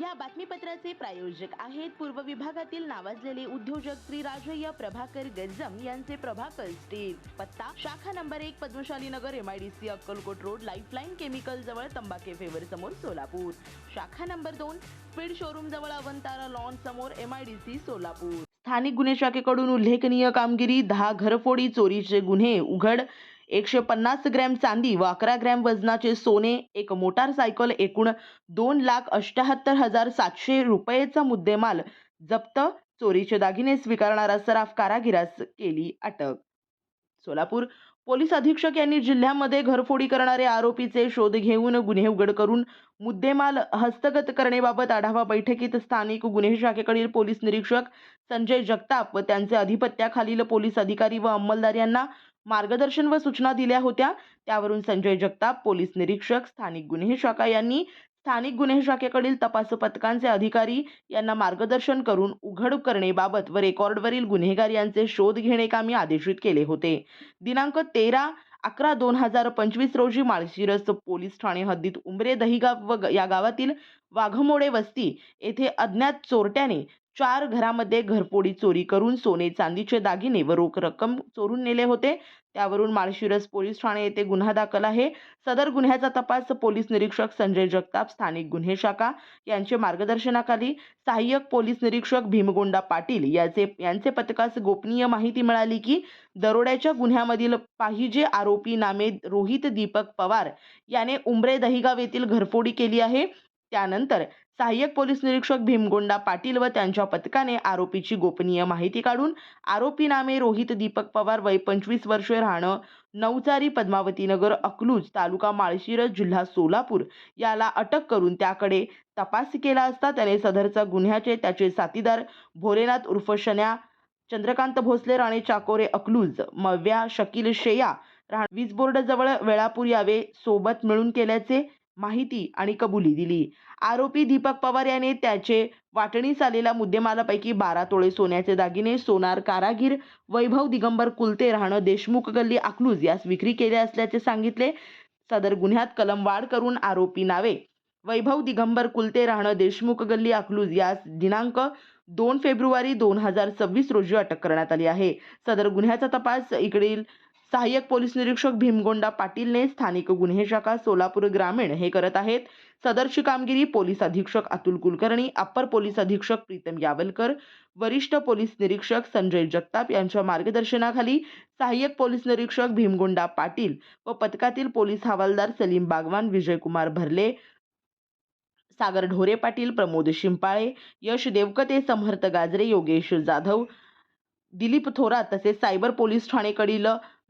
या बातमीपत्राचे प्रायोजक आहेत पूर्व विभागातील नावाजलेले उद्योजक श्री राजय्य प्रभाकर गज्जम यांचे प्रभाकर स्टील. पत्ता शाखा नंबर एक Padmashali Nagar MIDC Akkalkot road Lifeline chemical जवळ तंबाखे फेवर समोर सोलापूर. शाखा नंबर दोन स्पीड शोरूम जवळ अवंतारा लॉन समोर एमआयडीसी सोलापूर. स्थानिक गुन्हे शाखेकडून उल्लेखनीय कामगिरी दहा घरफोडी चोरीचे गुन्हे उघड एकशे पन्नास ग्रॅम चांदी व अकरा ग्रॅम वजनाचे सोने एक मोटारसायकल एकूण दोन लाख अष्ट्याहत्तर हजार सातशे रुपयेचा मुद्देमाल जप्त. चोरीचे दागिने स्वीकारणारा सराफ कारागिरास केली अटक. सोलापूर पोलीस अधीक्षक यांनी जिल्ह्यामध्ये घरफोडी करणारे आरोपीचे शोध घेऊन गुन्हे उघड करून मुद्देमाल हस्तगत करण्याबाबत आढावा बैठकीत स्थानिक गुन्हे शाखेकडील पोलीस निरीक्षक संजय जगताप व त्यांचे अधिपत्याखालील पोलीस अधिकारी व अंमलदार यांना मार्गदर्शन व सूचना दिल्या होत्या. त्यावरून संजय जगताप पोलीस निरीक्षक स्थानिक गुन्हे शाखा यांनी स्थानिक गुन्हे शाखेकडील तपास पथकांचे अधिकारी यांना मार्गदर्शन करून उघड करणेबाबत व रेकॉर्डवरील गुन्हेगार यांचे शोध घेणे कामी आदेशित केले होते. दिनांक तेरा अकरा दोन हजार पंचवीस रोजी माळशिरस पोलीस ठाणे हद्दीत उंबरे दहिगाव व ग- या गावातील वाघमोडे वस्ती येथे अज्ञात चोरट्याने चार घरामध्ये घरफोडी चोरी करून सोने चांदीचे दागिने व रोख रक्कम चोरून नेले होते. त्यावरून माळशिरस पोलीस ठाणे येथे गुन्हा दाखल आहे. सदर गुन्ह्याचा तपास पोलीस निरीक्षक संजय जगताप स्थानिक गुन्हे शाखा यांचे मार्गदर्शनाखाली सहाय्यक पोलीस निरीक्षक भीमगोंडा पाटील याचे यांचे पथकास गोपनीय माहिती मिळाली की दरोड्याच्या गुन्ह्यामधील पाहिजे आरोपी नामे रोहित दीपक पवार याने उमरे दहिगाव येथील घरफोडी केली आहे. त्यानंतर सहाय्यक पोलीस निरीक्षक भीमगोंडा पाटील व त्यांच्या पथकाने आरोपीची गोपनीय माहिती काढून आरोपी नामे रोहित दीपक पवार वय पंचवीस वर्षे राहणं नवचारी पद्मावती नगर अकलूज तालुका माळशिरस जिल्हा सोलापूर याला अटक करून त्याकडे तपास केला असता त्याने सदरचा गुन्ह्याचे त्याचे साथीदार भोलेनाथ उर्फ शन्या चंद्रकांत भोसले राणे चाकोरे अकलूज मव्या शकील शेया राह वीज बोर्डजवळ वेळापूर यावे सोबत मिळून केल्याचे माहिती आणि कबुली दिली. आरोपी दीपक पवार याने त्याचे वाटणीस आलेल्या मुद्देमालापैकी बारा तोळे सोन्याचे दागिने सोनार कारागीर वैभव दिगंबर कुलते राहणं देशमुख गल्ली अकलूज यास विक्री केले असल्याचे सांगितले. सदर गुन्ह्यात कलम वाढ करून आरोपी नावे. वैभव दिगंबर कुलते राहणं देशमुख गल्ली अकलूज यास दिनांक दोन फेब्रुवारी दोन हजार सव्वीस रोजी अटक करण्यात आली आहे. सदर गुन्ह्याचा तपास इकडील सहाय्यक पोलीस निरीक्षक भीमगोंडा पाटीलने स्थानिक गुन्हे शाखा सोलापूर ग्रामीण हे करत आहेत. सदरची कामगिरी पोलीस अधीक्षक अतुल कुलकर्णी अप्पर पोलीस अधीक्षक प्रीतम यावलकर वरिष्ठ पोलीस निरीक्षक संजय जगताप यांच्या मार्गदर्शनाखाली सहाय्यक पोलीस निरीक्षक भीमगोंडा पाटील व पथकातील पोलीस हवालदार सलीम बागवान विजयकुमार भरले सागर ढोरे पाटील प्रमोद शिंपाळे यश देवकते समर्थ गाजरे योगेश जाधव दिलीप थोरात तसेच सायबर पोलीस ठाणेकडील